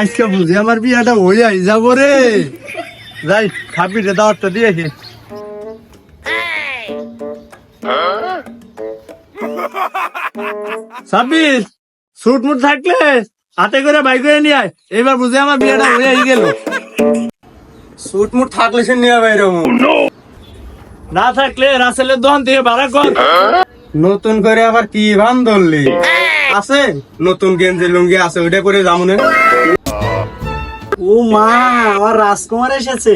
আজকে বুঝি আমার বিয়াটা হয়ে আই যাব রে। যাই খাবি রে দাওয়াতটা দিয়ে সুট মুট থাকলে হাতে করে বাইক করে নিয়ে আয়। এবার বুঝি আমার বিয়াটা হয়ে আই গেল। সুট মুট থাকলে সে নিয়ে বাইরে না থাকলে রাসেলের দোকান থেকে ভাড়া কর। নতুন করে আবার কি ভান ধরলি? আছে? নতুন গেঞ্জি লুঙ্গি আছে, ওইটা করে যাব ও মা আমার রাজকুমার এসেছে।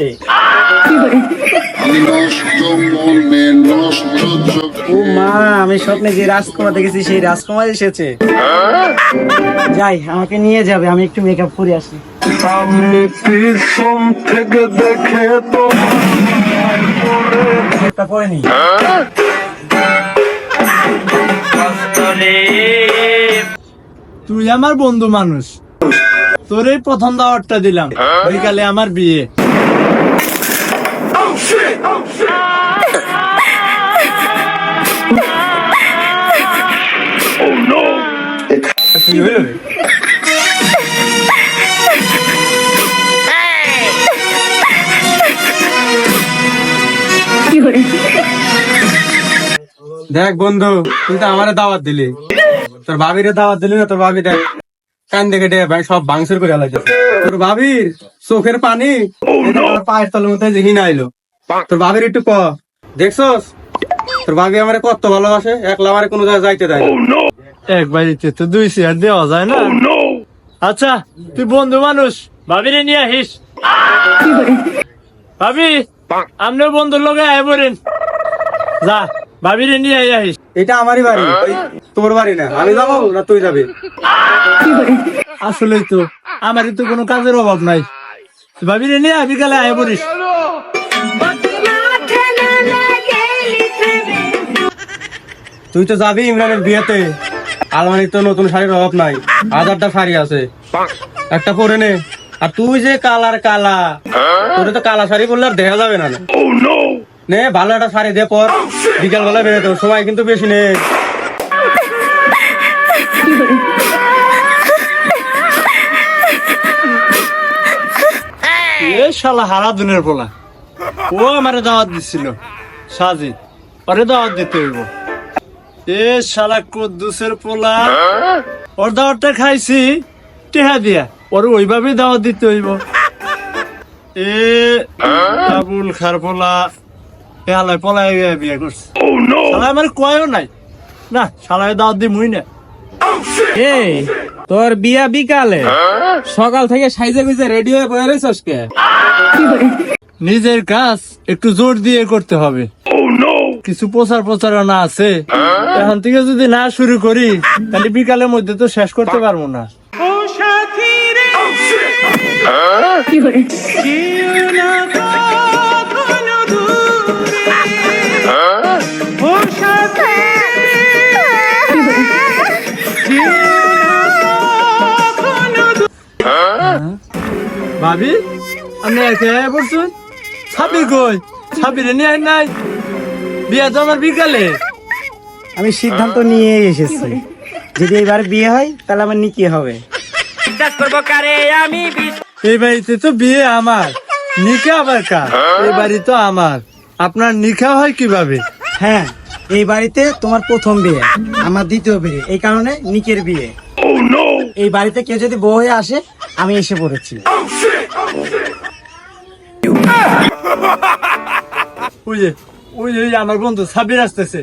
ও মা আমি স্বপ্নে যে রাজকুমার দেখেছি সেই রাজকুমার এসেছে। যাই আমাকে নিয়ে যাবে আমি একটু মেকআপ করে আসি। থেকে দেখে তো একটা পরে নি। তুই আমার বন্ধু মানুষ। তোর এই প্রথম দাওয়াতটা দিলাম। বিকালে আমার বিয়ে? দেখ বন্ধু তুই তো আমারে দাওয়াত দিলি। তোর ভাবিরে দাওয়াত দিলি না তোর ভাবি দেখ কান দেখে দে ভাই সব ভাঙচুর করে আলাদা তোর ভাবির চোখের পানি পায়ের তলের মধ্যে দেখি না আইলো। তোর ভাবির একটু ক। দেখছস? তোর ভাবি আমারে কত ভালোবাসে একলা আমারে কোনো জায়গায় যাইতে দেয় না। এক বাড়িতে তো দুই চেয়ার দেওয়া যায় না। আচ্ছা তুই বন্ধু মানুষ ভাবিরে নিয়ে আহিস। ভাবি আপনি বন্ধুর লোকে আয় পড়েন যা। ভাবিরে নিয়ে আহিস এটা আমারই বাড়ি তোর বাড়ি না। আমি যাব না তুই যাবি? আসলেই তো আমারই তো কোনো কাজের অভাব নাই। ভাবিরে নিয়ে বিকালে আয় পড়িস তুই তো যাবি ইমরানের বিয়েতে। আলমারি তো নতুন শাড়ির অভাব নাই। হাজারটা শাড়ি আছে। একটা পরে নে। আর তুই যে কালার কালা তোর তো কালা শাড়ি পরলে আর দেখা যাবে না না। নে ভালো একটা শাড়ি দে পর। বিকাল বেলা বেরোতে সময় কিন্তু বেশি নেই। এ শালা হারা দুনের পোলা। ও আমারে দাওয়াত দিছিল সাজিদ ওরে দাওয়াত দিতে হইব। এ শালা কদ্দুসের পোলা। ওর দাওয়াতটা খাইছি, টেহা দিয়া। ওর ওইভাবে দাওয়াত দিতে হইব। এ আবুল খার পোলা। এ বিয়ে করছে। শালা আমার কয়ও নাই। না শালায় দাওয়াত দি মুই না এই তোর বিয়া বিকালে। সকাল থেকে সাইজে গুজে রেডি হয়ে বয়ে রয়েছস কে? নিজের কাজ একটু জোর দিয়ে করতে হবে। কিছু প্রচার প্রচারণা আছে। এখন থেকে যদি না শুরু করি তাহলে বিকালের মধ্যে তো শেষ করতে পারব না। ভাবি আপনি একে পড়ছুন? ছাবি কই? ছাবিরে নিয়ে নাই। বিয়া তো আমার বিকালে। আমি সিদ্ধান্ত নিয়ে এসেছি। যদি এবার বিয়ে হয় তাহলে আমার নিকি হবে। এই বাড়িতে তো বিয়ে আমার। নিকা আবার কার? এই বাড়ি তো আমার। আপনার নিখা হয় কীভাবে? হ্যাঁ এই বাড়িতে তোমার প্রথম বিয়ে আমার দ্বিতীয় বিয়ে। এই কারণে নিকের বিয়ে। এই বাড়িতে কেউ যদি বউ হয়ে আসে আমি এসে পড়েছি। ওই যে ওই যে আমার বন্ধু সাবির আসতেছে।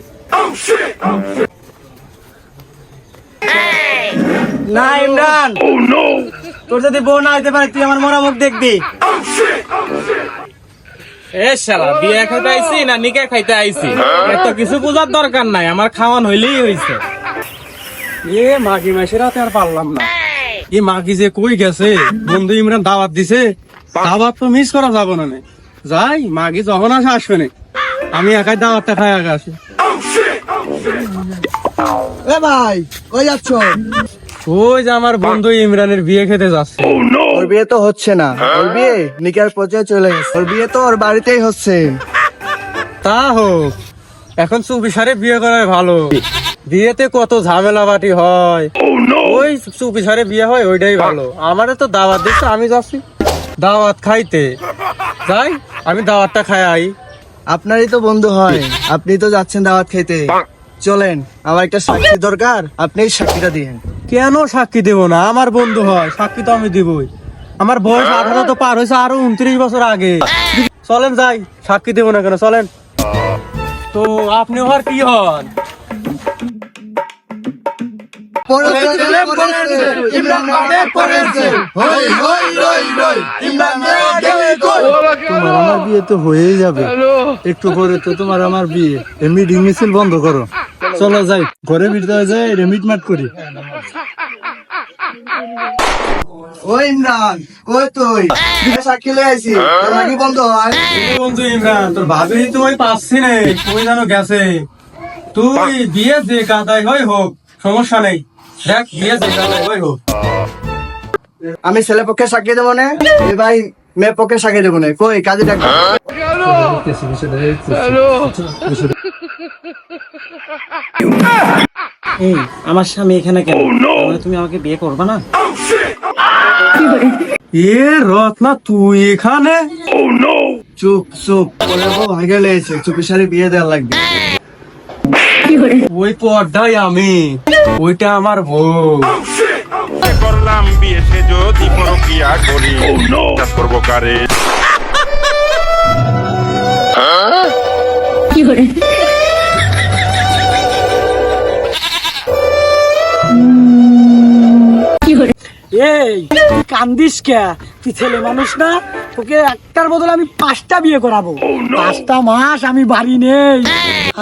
না ইমরান। তোর যদি বউ না হইতে পারে তুই আমার মরা মুখ দেখবি। এ শালা বিয়া খাইতে আইছি না নিকা খাইতে আইছি? এত কিছু বোঝার দরকার নাই আমার খাওয়ান হইলেই হইছে। এ মাঘি মাসের রাতে আর পারলাম না। এ মাঘি যে কই গেছে? বন্ধু ইমরান দাওয়াত দিছে। দাওয়াত তো মিস করা যাব না নে। যাই মাঘি যখন আসে আসবে না। আমি একাই দাওয়াতটা খাই আগে আসি। এ ভাই কই যাচ্ছ? ওই যে আমার বন্ধু ইমরানের বিয়ে খেতে যাচ্ছে। ওর বিয়ে তো হচ্ছে না। ওর বিয়ে নিকার পর্যায়ে চলে গেছে। ওর বিয়ে তো ওর বাড়িতেই হচ্ছে। তা হোক এখন চুপি সারে বিয়ে করাই ভালো। বিয়েতে কত ঝামেলা বাটি হয় ওই চুপি সারে বিয়ে হয় ওইটাই ভালো। আমারে তো দাওয়াত দিচ্ছে আমি যাচ্ছি। দাওয়াত খাইতে। যাই আমি দাওয়াতটা খাই আই। আপনারই তো বন্ধু হয় আপনি তো যাচ্ছেন দাওয়াত খেতে। চলেন আমার একটা সাক্ষী দরকার আপনি এই সাক্ষীটা দিন কেন সাক্ষী দেবো না? আমার বন্ধু হয় সাক্ষী তো আমি দিবই। আমার বয়স আঠারো তো পার হয়েছে আরও উনত্রিশ বছর আগে। চলেন যাই সাক্ষী দেবো না কেন? চলেন। তো আপনি হওয়ার কি হন? তোমার আমার বিয়ে তো হয়েই যাবে। একটু পরে তো তোমার আমার বিয়ে। এই মিটিং মিছিল বন্ধ করো। চলো যাই। ঘরে ভিতরে যাই রেমিট মাট করি। ওই ইমরান কই তুই? সাক্ষী লয়ে আইছি। তোর নাকি বন্ধ হয়? বন্ধু ইমরান তোর ভাবি পাচ্ছি নে। তুই জানো গেছে। তুই বিয়ে যে কাদাই হয় হোক সমস্যা নেই। দেখ বিয়ে হয় আমি ছেলে পক্ষে সাক্ষী দেবো না ভাই মেয়ে পক্ষে সাক্ষী দেবো না কই কাজে ডাক আমার স্বামী এখানে কেন তুমি আমাকে বিয়ে করবে না এ রত্না তুই এখানে চুপ চুপ বউ ভাগে লেগেছে চুপি সারি বিয়ে দেওয়া লাগবে ওই পর্দাই আমি। ওইটা আমার বউ। করলাম বিয়ে সে যদি পরকিয়া করি করব কারে? এই তুই কান্দিস কে? তুই ছেলে মানুষ না? তোকে একটার বদলে আমি পাঁচটা বিয়ে করাবো। পাঁচটা মাস আমি বাড়ি নেই।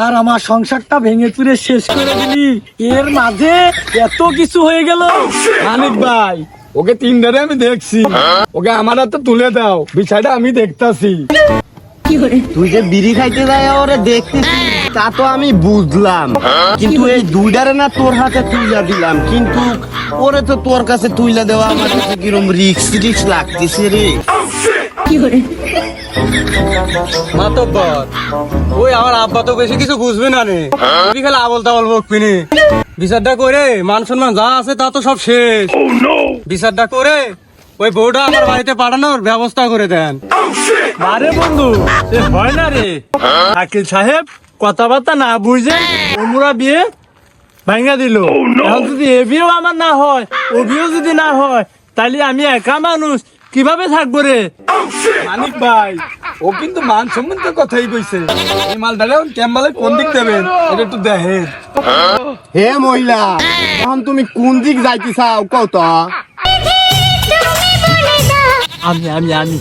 আর আমার সংসারটা ভেঙে চুরে শেষ করে দিলি। এর মাঝে এত কিছু হয়ে গেল। মানিক ভাই ওকে তিন ধারে আমি দেখছি। ওকে আমার হাতে তুলে দাও। বিষয়টা আমি দেখতাছি। তুই যে বিড়ি খাইতে যায় ওরে দেখতেছি তা তো আমি বুঝলাম। কিন্তু এই দুইটারে না তোর হাতে তুইলা দিলাম। কিন্তু ওরে তো তোর কাছে তুইলা দেওয়া আমার কাছে কিরম রিক্স রিক্স লাগতেছে রে। মাতব্বর ওই আমার আব্বা তো বেশি কিছু বুঝবে না নে তুই খালি আবল তাবল বকবিনি বিচারটা করে মান সম্মান যা আছে তা তো সব শেষ। বিচারটা করে ওই বউটা আমার বাড়িতে পাঠানোর ব্যবস্থা করে দেন। আরে বন্ধু হয় না রে। আকিল সাহেব কথাবার্তা না বুঝে ওমরা বিয়ে ভাঙ্গা দিল। এখন যদি এ বিয়েও আমার না হয় ও বিয়েও যদি না হয় তাহলে আমি একা মানুষ। কীভাবে থাকব রে? মানিক ভাই ও কিন্তু মান সম্বন্ধে কথাই কইছে। এই মালটারে ক্যাম্বালে কোন দিক দেবেন এটা একটু দেখেন। হে মহিলা এখন তুমি কোন দিক যাইতে চাও? কত আমি আমি আমি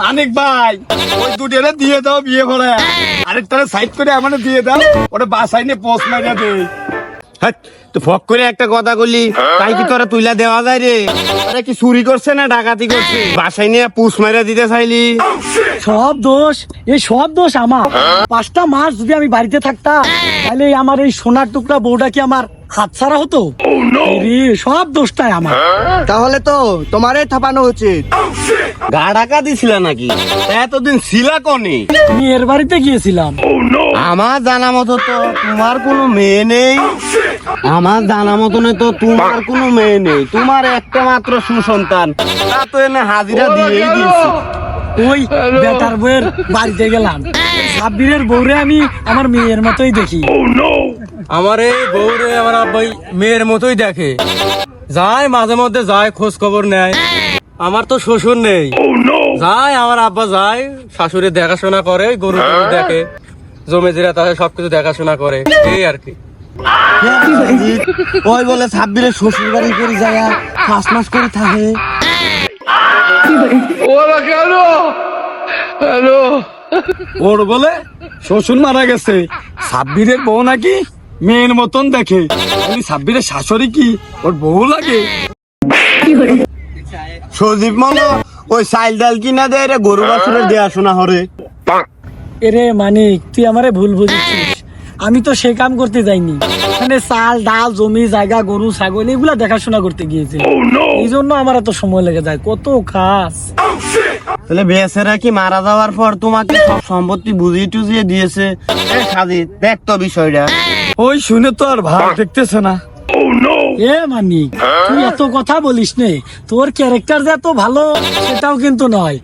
মানিক ভাই ওই দুটেরে দিয়ে দাও বিয়ে করে। আরেকটারে সাইড করে আমার দিয়ে দাও। ওটা বাসায় নিয়ে পোস্ট মারিয়া দে। হাট, তো ফক করে একটা কথা বললি। তাই কি তোরা তুইলা দেওয়া যায় রে? আরে কি চুরি করছে না ডাকাতি করছে? বাসায় নিয়ে পুষ মাইরা দিতে চাইলি? সব দোষ এই সব দোষ আমার। পাঁচটা মাস যদি আমি বাড়িতে থাকতাম তাহলে আমার এই সোনার টুকরা বউটা কি আমার হাতছাড়া হতো? রে, সব দোষটাই আমার। তাহলে তো তোমারে থাপানো উচিত। গা ঢাকা দিছিল নাকি? এতদিন ছিলা কনে? মেয়ের বাড়িতে গিয়েছিলাম। আমার জানা মতো তো তোমার কোনো মেয়ে নেই। আমার জানা মতনে তো তোমার কোনো মেয়ে নেই। তোমার একটা মাত্র সুসন্তান। তা তো এনে হাজিরা দিয়েই দিয়েছি। ওই বেটার বউয়ের বাড়িতে গেলাম। সাব্বিরের বউরে আমি আমার মেয়ের মতোই দেখি। আমার এই বউরে আমার আব্বাই মেয়ের মতোই দেখে। যায় মাঝে মধ্যে যায় খোঁজ খবর নেয়। আমার তো শ্বশুর নেই। যায় আমার আব্বা যায় শাশুড়ি দেখাশোনা করে গরু টরু দেখে। জমে জিরা তাদের সবকিছু দেখাশোনা করে। এই আর কি। ওই বলে ছাব্বিরের শ্বশুর বাড়ি করে যায় পাঁচ মাস করে থাকে। ওর বলে শ্বশুর মারা গেছে। সাব্বিরের বউ নাকি? মেয়ের মতন দেখে। সাব্বিরের শাশুড়ি কি? ওর বউ লাগে? সজীব মনে ওই চাইল ডাল কিনা দেয় রে গরু বাছুরের দেখাশোনা হরে। এরে মানিক তুই আমারে ভুল বুঝেছিস। আমি তো সে কাম করতে যাইনি। মানে চাল ডাল জমি জায়গা গরু ছাগল এগুলা দেখাশোনা করতে গিয়েছে। এই জন্য আমার এত সময় লেগে যায়। কত খাস তাহলে বেসেরা কি মারা যাওয়ার পর তোমাকে সব সম্পত্তি বুঝিয়ে টুজিয়ে দিয়েছে? সাজি দেখ তো বিষয়টা। ওই শুনে তো আর ভালো দেখতেছে না। এ মানি তুই এত কথা বলিস নে তোর ক্যারেক্টার যে এত ভালো সেটাও কিন্তু নয়।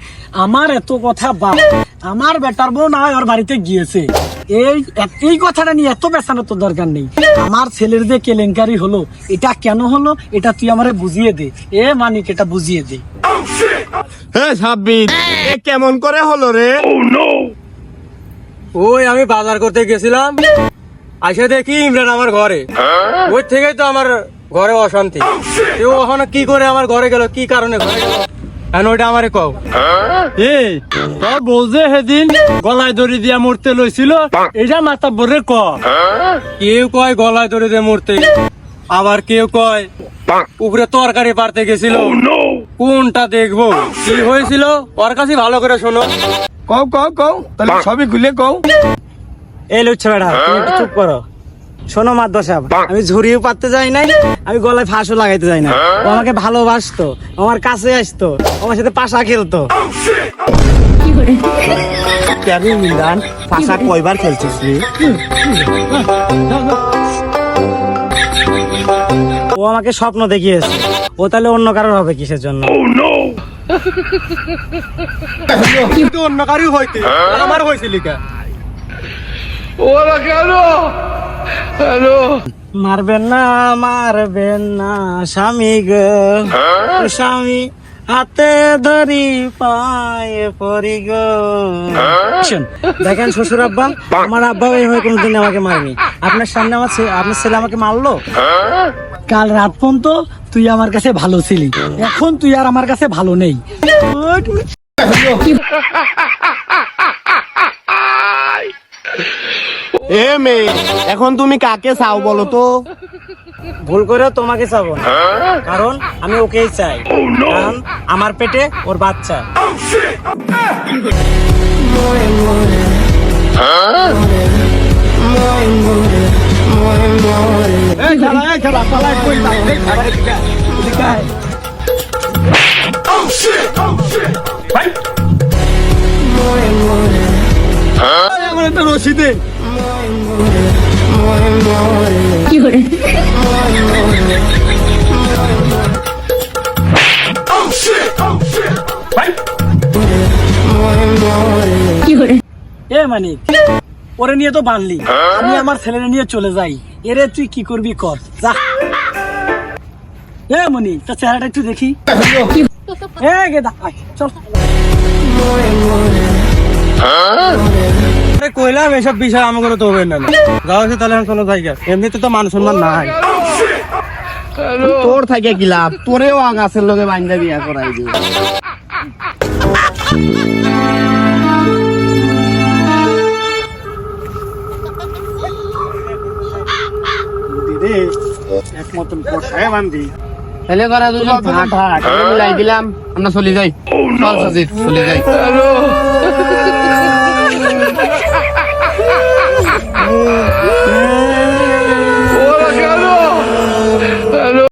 আমার এত কথা বা আমার বেটার বউ না ওর বাড়িতে গিয়েছে। এই এই কথাটা নিয়ে এত বেসানোর তো দরকার নেই। আমার ছেলের যে কেলেঙ্কারি হলো এটা কেন হলো এটা তুই আমারে বুঝিয়ে দে। এ মানিক এটা বুঝিয়ে দে। হ্যাঁ সাব্বির এ কেমন করে হলো রে? ওই আমি বাজার করতে গেছিলাম। আইসা দেখি ইমরান আমার ঘরে। ওই থেকেই তো আমার ঘরে অশান্তি। কেউ ওখানে কি করে আমার ঘরে গেল? কি কারণে ঘরে গেল? এখন ওইটা আমারে কও। এই তোর বউ যে সেদিন গলায় দড়ি দিয়া মরতে লইছিল এটা মাথা বরে ক। কেউ কয় গলায় দিয়ে মরতে। আবার কেউ কয় উপরে তরকারি পারতে গেছিল। কোনটা দেখব? কি হয়েছিল? ওর কাছে ভালো করে শোনো। কও কও কও তাহলে সবই খুলে কও। এই লুচ্ছা বেড়া তুমি একটু চুপ করো। শোনো মাদ্দ সাহেব আমি ঝুড়িও পাততে যাই নাই আমি গলায় ফাঁসও লাগাইতে যাই না ও আমাকে ভালোবাসতো আমার কাছে আসতো আমার সাথে পাশা খেলতো। কেন ইমরান পাশা কয়বার খেলছিস ও আমাকে স্বপ্ন দেখিয়েছে। ও তাহলে অন্য কারোর হবে কিসের জন্য? কিন্তু অন্য কারও হইতে আমার হয়েছিল লিখা মারবেন না মারবেন না স্বামী গো। স্বামী হাতে ধরি পায়ে পরি গো। দেখেন শ্বশুর আব্বা আমার আব্বা এইভাবে কোনোদিন আমাকে মারেনি। আপনার সামনে আমার আপনার ছেলে আমাকে মারলো? কাল রাত পর্যন্ত তুই আমার কাছে ভালো ছিলি। এখন তুই আর আমার কাছে ভালো নেই। এ মেয়ে এখন তুমি কাকে চাও বলো তো? ভুল করে তোমাকে চাবো না। কারণ আমি ওকেই চাই। কারণ আমার পেটে ওর বাচ্চা। রশিদে এ মানিক ওরে নিয়ে তো বানলি। আমি আমার ছেলেরে নিয়ে চলে যাই। এরে তুই কি করবি কর যা। এ মনি তোর চেহারাটা একটু দেখি। এ গেদা চল। কইলাম এসব বিষয় আমার কোনো তো হবে না যাও সে তাহলে জায়গা। এমনিতে তো মান সম্মান নাই। তোর থাকে কি লাভ? তোরেও আগাছের লোকে বাইন্দা বিয়া করাই তাহলে করা দুজন মিলাই দিলাম আমরা চলে যাই। চল সাজিদ চলে যাই। Uh, uh, uh.